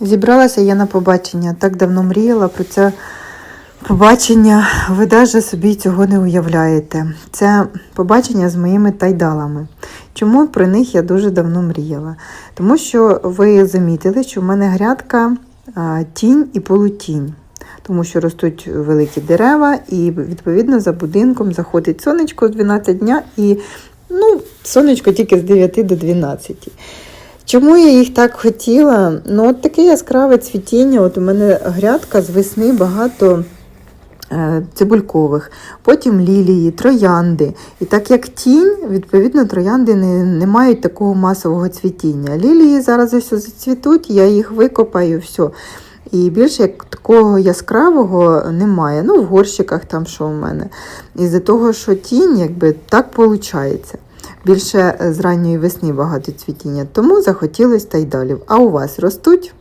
Зібралася я на побачення. Так давно мріяла про це побачення. Ви навіть собі цього не уявляєте. Це побачення з моїми тайдалами. Чому про них я дуже давно мріяла? Тому що ви замітили, що в мене грядка тінь і полутінь. Тому що ростуть великі дерева, і відповідно за будинком заходить сонечко з 12 дня, і ну, сонечко тільки з 9 до 12. Чому я їх так хотіла? Ну, от таке яскраве цвітіння. От у мене грядка з весни багато е, цибулькових, потім лілії, троянди. І так як тінь, відповідно, троянди не, не мають такого масового цвітіння. Лілії зараз ось зацвітуть, я їх викопаю, все. І більше як такого яскравого немає. Ну, в горщиках там що у мене. Із-за того, що тінь, якби так виходить. Більше е, з ранньої весни багато цвітіння, тому захотілося тайдалів. А у вас ростуть?